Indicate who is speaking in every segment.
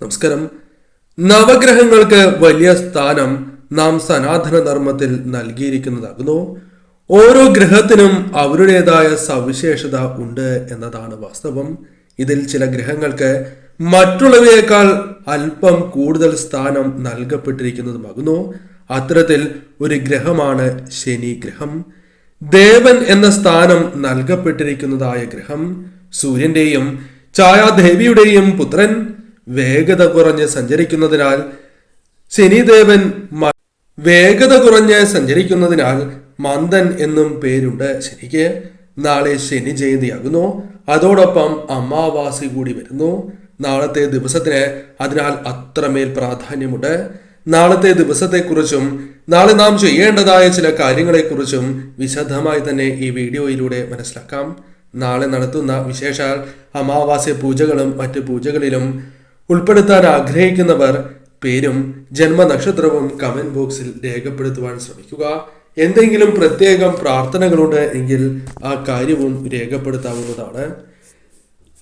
Speaker 1: നമസ്കാരം. നവഗ്രഹങ്ങൾക്ക് വലിയ സ്ഥാനം നാം സനാതന ധർമ്മത്തിൽ നൽകിയിരിക്കുന്നതാകുന്നു. ഓരോ ഗ്രഹത്തിനും അവരുടേതായ സവിശേഷത ഉണ്ട് എന്നതാണ് വാസ്തവം. ഇതിൽ ചില ഗ്രഹങ്ങൾക്ക് മറ്റുള്ളവയേക്കാൾ അല്പം കൂടുതൽ സ്ഥാനം നൽകപ്പെട്ടിരിക്കുന്നതുമാകുന്നു. അത്തരത്തിൽ ഒരു ഗ്രഹമാണ് ശനി ഗ്രഹം ദേവൻ എന്ന സ്ഥാനം നൽകപ്പെട്ടിരിക്കുന്നതായ ഗ്രഹം സൂര്യന്റെയും ഛായാദേവിയുടെയും പുത്രൻ വേഗത കുറഞ്ഞ് സഞ്ചരിക്കുന്നതിനാൽ ശനിദേവൻ വേഗത കുറഞ്ഞ് സഞ്ചരിക്കുന്നതിനാൽ മന്ദൻ എന്നും പേരുണ്ട്. ശനിക്ക് നാളെ ശനി ജയന്തിയാകുന്നു. അതോടൊപ്പം അമാവാസി കൂടി വരുന്നു. നാളത്തെ ദിവസത്തിന് അതിനാൽ അത്രമേൽ പ്രാധാന്യമുണ്ട്. നാളത്തെ ദിവസത്തെക്കുറിച്ചും നാളെ നാം ചെയ്യേണ്ടതായ ചില കാര്യങ്ങളെക്കുറിച്ചും വിശദമായി തന്നെ ഈ വീഡിയോയിലൂടെ മനസ്സിലാക്കാം. നാളെ നടത്തുന്ന വിശേഷാൽ അമാവാസ്യ പൂജകളും മറ്റ് പൂജകളിലും ഉൾപ്പെടുത്താൻ ആഗ്രഹിക്കുന്നവർ പേരും ജന്മനക്ഷത്രവും കമന്റ് ബോക്സിൽ രേഖപ്പെടുത്തുവാൻ ശ്രമിക്കുക. എന്തെങ്കിലും പ്രത്യേകം പ്രാർത്ഥനകളുണ്ട് എങ്കിൽ ആ കാര്യവും രേഖപ്പെടുത്താവുന്നതാണ്.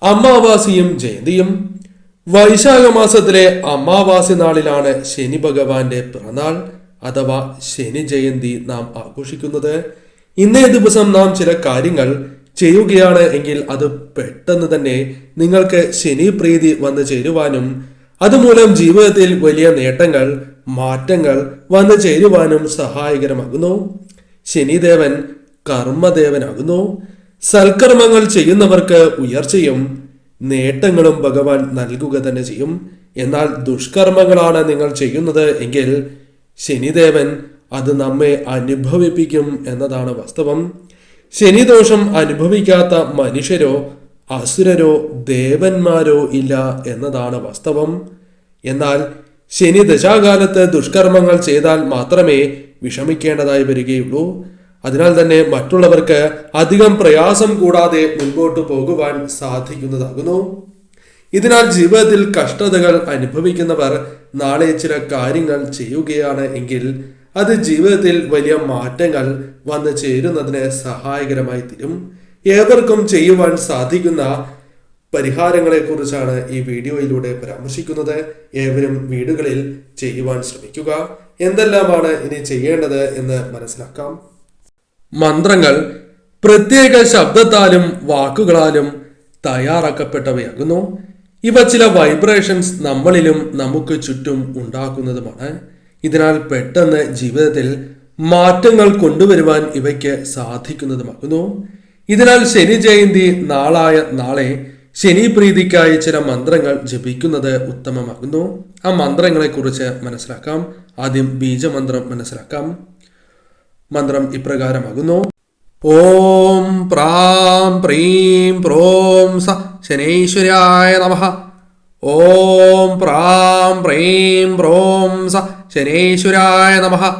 Speaker 1: അമാവാസിയും ജയന്തിയും. വൈശാഖ മാസത്തിലെ അമാവാസി നാളിലാണ് ശനി ഭഗവാന്റെ പിറന്നാൾ അഥവാ ശനി ജയന്തി നാം ആഘോഷിക്കുന്നത്. ഇന്നേ ദിവസം നാം ചില കാര്യങ്ങൾ ചെയ്യുകയാണ് എങ്കിൽ അത് പെട്ടെന്ന് തന്നെ നിങ്ങൾക്ക് ശനി പ്രീതി വന്നു ചേരുവാനും അതുമൂലം ജീവിതത്തിൽ വലിയ നേട്ടങ്ങൾ മാറ്റങ്ങൾ വന്നു ചേരുവാനും സഹായകരമാകുന്നു. ശനിദേവൻ കർമ്മദേവനാകുന്നു. സൽക്കർമ്മങ്ങൾ ചെയ്യുന്നവർക്ക് ഉയർച്ചയും നേട്ടങ്ങളും ഭഗവാൻ നൽകുക തന്നെ ചെയ്യും. എന്നാൽ ദുഷ്കർമ്മങ്ങളാണ് നിങ്ങൾ ചെയ്യുന്നത് എങ്കിൽ ശനിദേവൻ അത് നമ്മെ അനുഭവിപ്പിക്കും എന്നതാണ് വാസ്തവം. ശനിദോഷം അനുഭവിക്കാത്ത മനുഷ്യരോ അസുരരോ ദേവന്മാരോ ഇല്ല എന്നതാണ് വാസ്തവം. എന്നാൽ ശനി ദശാകാലത്ത് ദുഷ്കർമ്മങ്ങൾ ചെയ്താൽ മാത്രമേ വിഷമിക്കേണ്ടതായി വരികയുള്ളൂ. അതിനാൽ തന്നെ മറ്റുള്ളവർക്ക് അധികം പ്രയാസം കൂടാതെ മുൻപോട്ട് പോകുവാൻ സാധിക്കുന്നതാകുന്നു. ഇതിനാൽ ജീവിതത്തിൽ കഷ്ടതകൾ അനുഭവിക്കുന്നവർ നാളെ ചില കാര്യങ്ങൾ ചെയ്യുകയാണ് എങ്കിൽ അത് ജീവിതത്തിൽ വലിയ മാറ്റങ്ങൾ വന്നു ചേരുന്നതിന് സഹായകരമായി തീരും. ഏവർക്കും ചെയ്യുവാൻ സാധിക്കുന്ന പരിഹാരങ്ങളെ കുറിച്ചാണ് ഈ വീഡിയോയിലൂടെ പരാമർശിക്കുന്നത്. ഏവരും വീടുകളിൽ ചെയ്യുവാൻ ശ്രമിക്കുക. എന്തെല്ലാമാണ് ഇനി ചെയ്യേണ്ടത് എന്ന് മനസ്സിലാക്കാം. മന്ത്രങ്ങൾ പ്രത്യേക ശബ്ദത്താലും വാക്കുകളാലും തയ്യാറാക്കപ്പെട്ടവയാകുന്നു. ഇവ ചില വൈബ്രേഷൻസ് നമ്മളിലും നമുക്ക് ചുറ്റും ഉണ്ടാക്കുന്നതുമാണ്. ഇതിനാൽ പെട്ടെന്ന് ജീവിതത്തിൽ മാറ്റങ്ങൾ കൊണ്ടുവരുവാൻ ഇവയ്ക്ക് സാധിക്കുന്നതുമാകുന്നു. ഇതിനാൽ ശനി ജയന്തി നാളായ നാളെ ശനി പ്രീതിക്കായി ചില മന്ത്രങ്ങൾ ജപിക്കുന്നത് ഉത്തമമാകുന്നു. ആ മന്ത്രങ്ങളെ കുറിച്ച് മനസ്സിലാക്കാം. ആദ്യം ബീജമന്ത്രം മനസ്സിലാക്കാം. മന്ത്രം ഇപ്രകാരമാകുന്നു. ഓം പ്രാം പ്രീം പ്രോം സ ശനൈശ്വര്യായ നമ. ഓം പ്രാം പ്രീം പ്രോം സ ശനൈശ്വരായ നമ.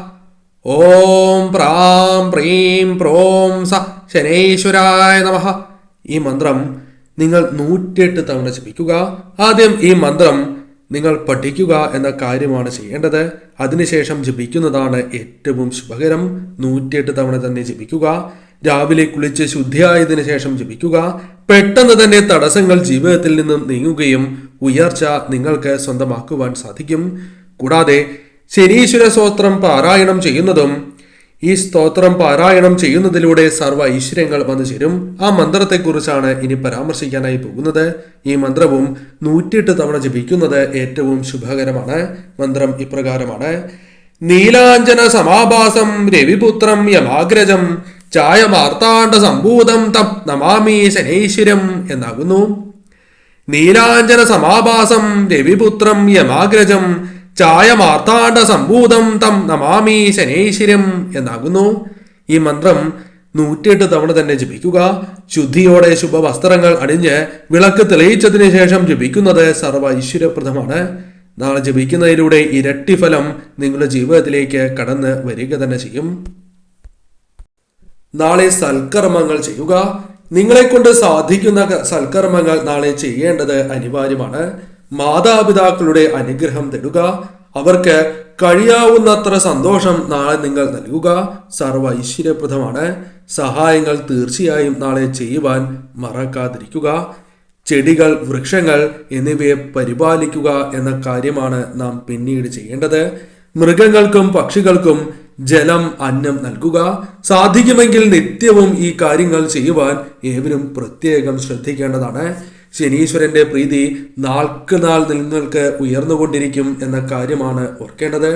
Speaker 1: ഓം പ്രാം പ്രീം പ്രോം സ ശനൈശ്വരായ നമ. ഈ മന്ത്രം നിങ്ങൾ നൂറ്റിയെട്ട് തവണ ജപിക്കുക. ആദ്യം ഈ മന്ത്രം നിങ്ങൾ പഠിക്കുക എന്ന കാര്യമാണ് ചെയ്യേണ്ടത്. അതിനുശേഷം ജപിക്കുന്നതാണ് ഏറ്റവും ശുഭകരം. നൂറ്റിയെട്ട് തവണ തന്നെ ജപിക്കുക. രാവിലെ കുളിച്ച് ശുദ്ധിയായതിനു ശേഷം ജപിക്കുക. പെട്ടെന്ന് തന്നെ തടസ്സങ്ങൾ ജീവിതത്തിൽ നിന്നും നീങ്ങുകയും ഉയർച്ച നിങ്ങൾക്ക് സ്വന്തമാക്കുവാൻ സാധിക്കും. കൂടാതെ ശനീശ്വര സ്തോത്രം പാരായണം ചെയ്യുന്നതും ഈ സ്തോത്രം പാരായണം ചെയ്യുന്നതിലൂടെ സർവ ഐശ്വര്യങ്ങൾ വന്നു ചേരും. ആ മന്ത്രത്തെക്കുറിച്ചാണ് ഇനി പരാമർശിക്കാനായി പോകുന്നത്. ഈ മന്ത്രവും നൂറ്റിയെട്ട് തവണ ജപിക്കുന്നത് ഏറ്റവും ശുഭകരമാണ്. മന്ത്രം ഇപ്രകാരമാണ്. നീലാഞ്ജന സമാഭാസം രവിപുത്രം യമാഗ്രജം ചായമാർത്താണ്ഡ സംഭൂതം തം നമാമി ശനൈശ്വരം എന്നാകുന്നു. നീലാഞ്ജന സമാഭാസം രവിപുത്രം യമാഗ്രജം ചായമാർത്താണ്ഡ സംഭൂതം തം നമാമി ശനേശ്വരം എന്നാകുന്നു. ഈ മന്ത്രം നൂറ്റിയെട്ട് തവണ തന്നെ ജപിക്കുക. ശുദ്ധിയോടെ ശുഭവസ്ത്രങ്ങൾ അണിഞ്ഞ് വിളക്ക് തെളിയിച്ചതിന് ശേഷം ജപിക്കുന്നത് സർവ ഐശ്വര്യപ്രദമാണ് നാളെ ജപിക്കുന്നതിലൂടെ ഇരട്ടി ഫലം നിങ്ങളുടെ ജീവിതത്തിലേക്ക് കടന്ന് വരിക തന്നെ ചെയ്യും. നാളെ സൽക്കർമ്മങ്ങൾ ചെയ്യുക. നിങ്ങളെ കൊണ്ട് സാധിക്കുന്ന സൽക്കർമ്മങ്ങൾ നാളെ ചെയ്യേണ്ടത് അനിവാര്യമാണ്. മാതാപിതാക്കളുടെ അനുഗ്രഹം തേടുക. അവർക്ക് കഴിയാവുന്നത്ര സന്തോഷം നാളെ നിങ്ങൾ നൽകുക. സർവ ഐശ്വര്യപ്രദമാണ്. സഹായങ്ങൾ തീർച്ചയായും നാളെ ചെയ്യുവാൻ മറക്കാതിരിക്കുക. ചെടികൾ വൃക്ഷങ്ങൾ എന്നിവയെ പരിപാലിക്കുക എന്ന കാര്യമാണ് നാം പിന്നീട് ചെയ്യേണ്ടത്. മൃഗങ്ങൾക്കും പക്ഷികൾക്കും ജലം അന്നം നൽകുക. സാധിക്കുമെങ്കിൽ നിത്യവും ഈ കാര്യങ്ങൾ ചെയ്യുവാൻ ഏവരും പ്രത്യേകം ശ്രദ്ധിക്കേണ്ടതാണ്. ശനീശ്വരന്റെ പ്രീതി നാൾക്ക് നാൾ നിങ്ങൾക്ക് ഉയർന്നുകൊണ്ടിരിക്കും എന്ന കാര്യമാണ് ഓർക്കേണ്ടത്.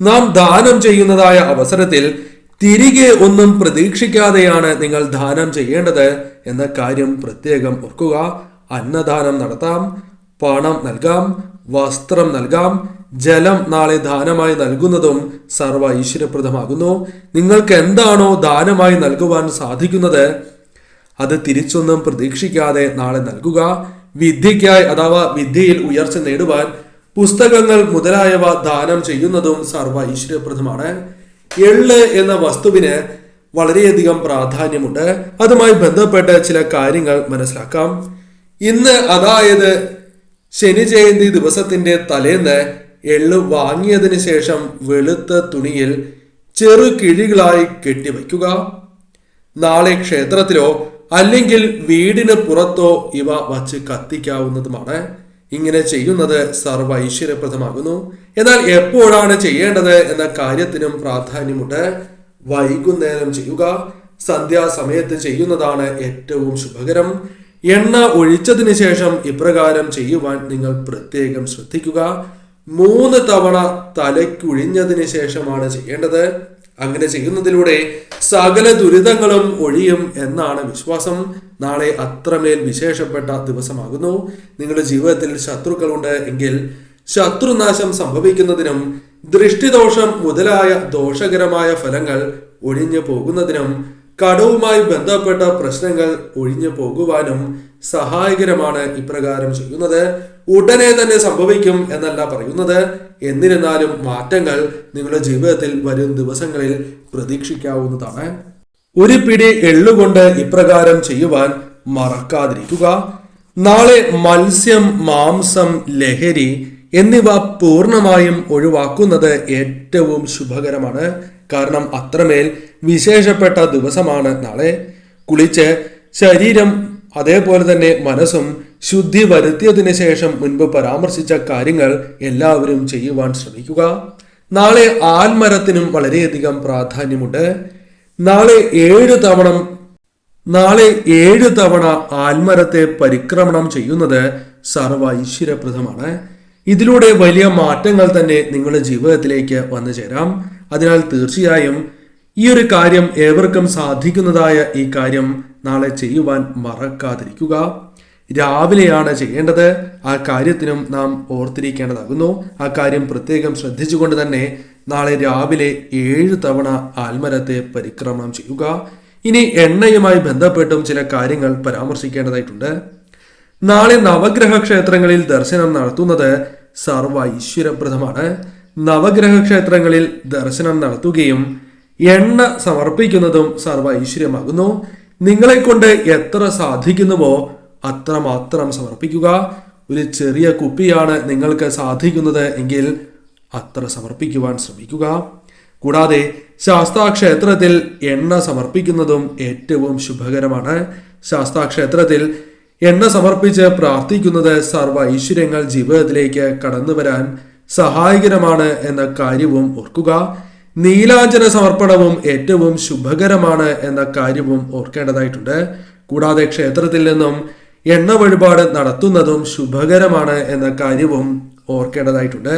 Speaker 1: നാം ദാനം ചെയ്യുന്നതായ അവസരത്തിൽ തിരികെ ഒന്നും പ്രതീക്ഷിക്കാതെയാണ് നിങ്ങൾ ദാനം ചെയ്യേണ്ടത് എന്ന കാര്യം പ്രത്യേകം ഓർക്കുക. അന്നദാനം നടത്താം പണം നൽകാം വസ്ത്രം നൽകാം ജലം നാളെ ദാനമായി നൽകുന്നതും സർവ ഈശ്വരപ്രദമാകുന്നു. നിങ്ങൾക്ക് എന്താണോ ദാനമായി നൽകുവാൻ സാധിക്കുന്നത് അത് തിരിച്ചൊന്നും പ്രതീക്ഷിക്കാതെ നാളെ നൽകുക. വിദ്യയ്ക്കായി അഥവാ വിദ്യയിൽ ഉയർച്ച നേടുവാൻ പുസ്തകങ്ങൾ മുതലായവ ദാനം ചെയ്യുന്നതും സർവ ഈശ്വരപ്രദമാണ് എള്ള് എന്ന വസ്തുവിന് വളരെയധികം പ്രാധാന്യമുണ്ട്. അതുമായി ബന്ധപ്പെട്ട് ചില കാര്യങ്ങൾ മനസ്സിലാക്കാം. ഇന്ന് അതായത് ശനി ജയന്തി ദിവസത്തിന്റെ തലേന്ന് എള്ള് വാങ്ങിയതിനു ശേഷം വെളുത്ത തുണിയിൽ ചെറു കിഴികളായി കെട്ടിവയ്ക്കുക. നാളെ ക്ഷേത്രത്തിലോ അല്ലെങ്കിൽ വീടിന് പുറത്തോ ഇവ വച്ച് കത്തിക്കാവുന്നതുമാണ്. ഇങ്ങനെ ചെയ്യുന്നത് സർവ ഐശ്വര്യപ്രദമാകുന്നു എന്നാൽ എപ്പോഴാണ് ചെയ്യേണ്ടത് എന്ന കാര്യത്തിനും പ്രാധാന്യമുണ്ട്. വൈകുന്നേരം ചെയ്യുക. സന്ധ്യാസമയത്ത് ചെയ്യുന്നതാണ് ഏറ്റവും ശുഭകരം. എണ്ണ ഒഴിച്ചതിന് ശേഷം ഇപ്രകാരം ചെയ്യുവാൻ നിങ്ങൾ പ്രത്യേകം ശ്രദ്ധിക്കുക. മൂന്ന് തവണ തലയ്ക്കുഴിഞ്ഞതിന് ശേഷമാണ് ചെയ്യേണ്ടത്. അങ്ങനെ ചെയ്യുന്നതിലൂടെ സകല ദുരിതങ്ങളും ഒഴിയും എന്നാണ് വിശ്വാസം. നാളെ അത്രമേൽ വിശേഷപ്പെട്ട ദിവസമാകുന്നു. നിങ്ങളുടെ ജീവിതത്തിൽ ശത്രുക്കളുണ്ട് എങ്കിൽ ശത്രുനാശം സംഭവിക്കുന്നതിനും ദൃഷ്ടിദോഷം മുതലായ ദോഷകരമായ ഫലങ്ങൾ ഒഴിഞ്ഞു പോകുന്നതിനും കടവുമായി ബന്ധപ്പെട്ട പ്രശ്നങ്ങൾ ഒഴിഞ്ഞു പോകുവാനും സഹായകരമാണ് ഇപ്രകാരം ചെയ്യുന്നത്. ഉടനെ തന്നെ സംഭവിക്കും എന്നല്ല പറയുന്നത്. എന്നിരുന്നാലും മാറ്റങ്ങൾ നിങ്ങളുടെ ജീവിതത്തിൽ വരും ദിവസങ്ങളിൽ പ്രതീക്ഷിക്കാവുന്നതാണ്. ഒരു പിടി എള്ളുകൊണ്ട് ഇപ്രകാരം ചെയ്യുവാൻ മറക്കാതിരിക്കുക. നാളെ മത്സ്യം മാംസം ലഹരി എന്നിവ പൂർണമായും ഒഴിവാക്കുന്നത് ഏറ്റവും ശുഭകരമാണ്. കാരണം അത്രമേൽ വിശേഷപ്പെട്ട ദിവസമാണ് നാളെ. കുളിച്ച് ശരീരം അതേപോലെ തന്നെ മനസ്സും ശുദ്ധി വരുത്തിയതിന് ശേഷം മുൻപ് പരാമർശിച്ച കാര്യങ്ങൾ എല്ലാവരും ചെയ്യുവാൻ ശ്രമിക്കുക. നാളെ ആൽമരത്തിനും വളരെയധികം പ്രാധാന്യമുണ്ട്. നാളെ ഏഴ് തവണ നാളെ ഏഴ് തവണ ആൽമരത്തെ പരിക്രമണം ചെയ്യുന്നത് സർവ ഐശ്വര്യപ്രദമാണ്. ഇതിലൂടെ വലിയ മാറ്റങ്ങൾ തന്നെ നിങ്ങളുടെ ജീവിതത്തിലേക്ക് വന്നു ചേരാം. അതിനാൽ തീർച്ചയായും ഈ ഒരു കാര്യം ഏവർക്കും സാധിക്കുന്നതായ ഈ കാര്യം നാളെ ചെയ്യുവാൻ മറക്കാതിരിക്കുക. രാവിലെയാണ് ചെയ്യേണ്ടത്. ആ കാര്യത്തിനും നാം ഓർത്തിരിക്കേണ്ടതാകുന്നു. ആ കാര്യം പ്രത്യേകം ശ്രദ്ധിച്ചുകൊണ്ട് തന്നെ നാളെ രാവിലെ ഏഴ് തവണ ആൽമരത്തെ പരിക്രമണം ചെയ്യുക. ഇനി എണ്ണയുമായി ബന്ധപ്പെട്ടും ചില കാര്യങ്ങൾ പരാമർശിക്കേണ്ടതായിട്ടുണ്ട്. നാളെ നവഗ്രഹ ക്ഷേത്രങ്ങളിൽ ദർശനം നടത്തുന്നത് സർവ ഐശ്വര്യപ്രദമാണ് നവഗ്രഹ ക്ഷേത്രങ്ങളിൽ ദർശനം നടത്തുകയും എണ്ണ സമർപ്പിക്കുന്നതും സർവ ഐശ്വര്യമാകുന്നു നിങ്ങളെ കൊണ്ട് എത്ര സാധിക്കുന്നുവോ അത്രമാത്രം സമർപ്പിക്കുക. ഒരു ചെറിയ കുപ്പിയാണ് നിങ്ങൾക്ക് സാധിക്കുന്നത് എങ്കിൽ അത്ര സമർപ്പിക്കുവാൻ ശ്രമിക്കുക. കൂടാതെ ശാസ്താക്ഷേത്രത്തിൽ എണ്ണ സമർപ്പിക്കുന്നതും ഏറ്റവും ശുഭകരമാണ്. ശാസ്താക്ഷേത്രത്തിൽ എണ്ണ സമർപ്പിച്ച് പ്രാർത്ഥിക്കുന്നത് സർവ ഐശ്വര്യങ്ങൾ ജീവിതത്തിലേക്ക് കടന്നു വരാൻ സഹായകരമാണ് എന്ന കാര്യവും ഓർക്കുക. നീലാഞ്ചന സമർപ്പണവും ഏറ്റവും ശുഭകരമാണ് എന്ന കാര്യവും ഓർക്കേണ്ടതായിട്ടുണ്ട്. കൂടാതെ ക്ഷേത്രത്തിൽ നിന്നും എണ്ണ വഴിപാട് നടത്തുന്നതും ശുഭകരമാണ് എന്ന കാര്യവും ഓർക്കേണ്ടതായിട്ടുണ്ട്.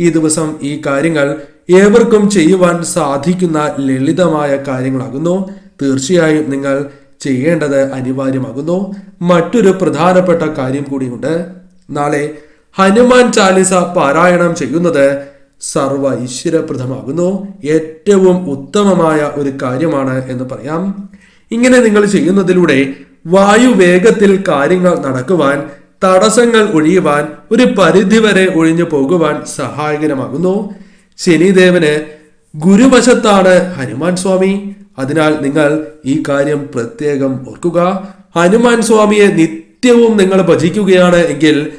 Speaker 1: ഈ ദിവസം ഈ കാര്യങ്ങൾ ഏവർക്കും ചെയ്യുവാൻ സാധിക്കുന്ന ലളിതമായ കാര്യങ്ങളാകുന്നു. തീർച്ചയായും നിങ്ങൾ ചെയ്യേണ്ടത് അനിവാര്യമാകുന്നു. മറ്റൊരു പ്രധാനപ്പെട്ട കാര്യം കൂടിയുണ്ട്. നാളെ ഹനുമാൻ ചാലിസ പാരായണം ചെയ്യുന്നത് സർവ ഈശ്വരപ്രദമാകുന്നു. ഏറ്റവും ഉത്തമമായ ഒരു കാര്യമാണ് എന്ന് പറയാം. ഇങ്ങനെ നിങ്ങൾ ചെയ്യുന്നതിലൂടെ വായു വേഗത്തിൽ കാര്യങ്ങൾ നടക്കുവാൻ തടസ്സങ്ങൾ ഒഴിയുവാൻ ഒരു പരിധിവരെ ഒഴിഞ്ഞു പോകുവാൻ സഹായകരമാകുന്നു. ശനിദേവന് ഗുരുവശത്താണ് ഹനുമാൻ സ്വാമി. അതിനാൽ നിങ്ങൾ ഈ കാര്യം പ്രത്യേകം ഓർക്കുക. ഹനുമാൻ സ്വാമിയെ നിത്യവും നിങ്ങൾ ഭജിക്കുകയാണ് എങ്കിൽ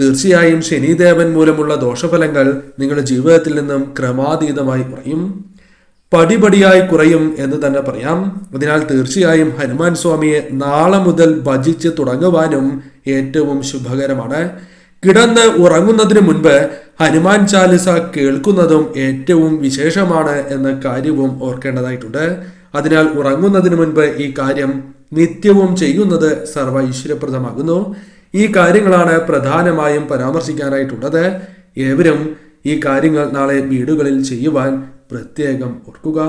Speaker 1: തീർച്ചയായും ശനിദേവൻ മൂലമുള്ള ദോഷഫലങ്ങൾ നിങ്ങളുടെ ജീവിതത്തിൽ നിന്നും ക്രമാതീതമായി കുറയും. പടിപടിയായി കുറയും എന്ന് തന്നെ പറയാം. അതിനാൽ തീർച്ചയായും ഹനുമാൻ സ്വാമിയെ നാളെ മുതൽ ഭജിച്ച് തുടങ്ങുവാനും ഏറ്റവും ശുഭകരമാണ്. കിടന്ന് ഉറങ്ങുന്നതിന് മുൻപ് ഹനുമാൻ ചാലിസ കേൾക്കുന്നതും ഏറ്റവും വിശേഷമാണ് എന്ന കാര്യവും ഓർക്കേണ്ടതായിട്ടുണ്ട്. അതിനാൽ ഉറങ്ങുന്നതിന് മുൻപ് ഈ കാര്യം നിത്യവും ചെയ്യുന്നത് സർവ ഈശ്വരപ്രദമാകുന്നു ഈ കാര്യങ്ങളാണ് പ്രധാനമായും പരാമർശിക്കാനായിട്ടുള്ളത്. ഏവരും ഈ കാര്യങ്ങൾ നാളെ വീടുകളിൽ ചെയ്യുവാൻ പ്രത്യേകം ഓർക്കുക.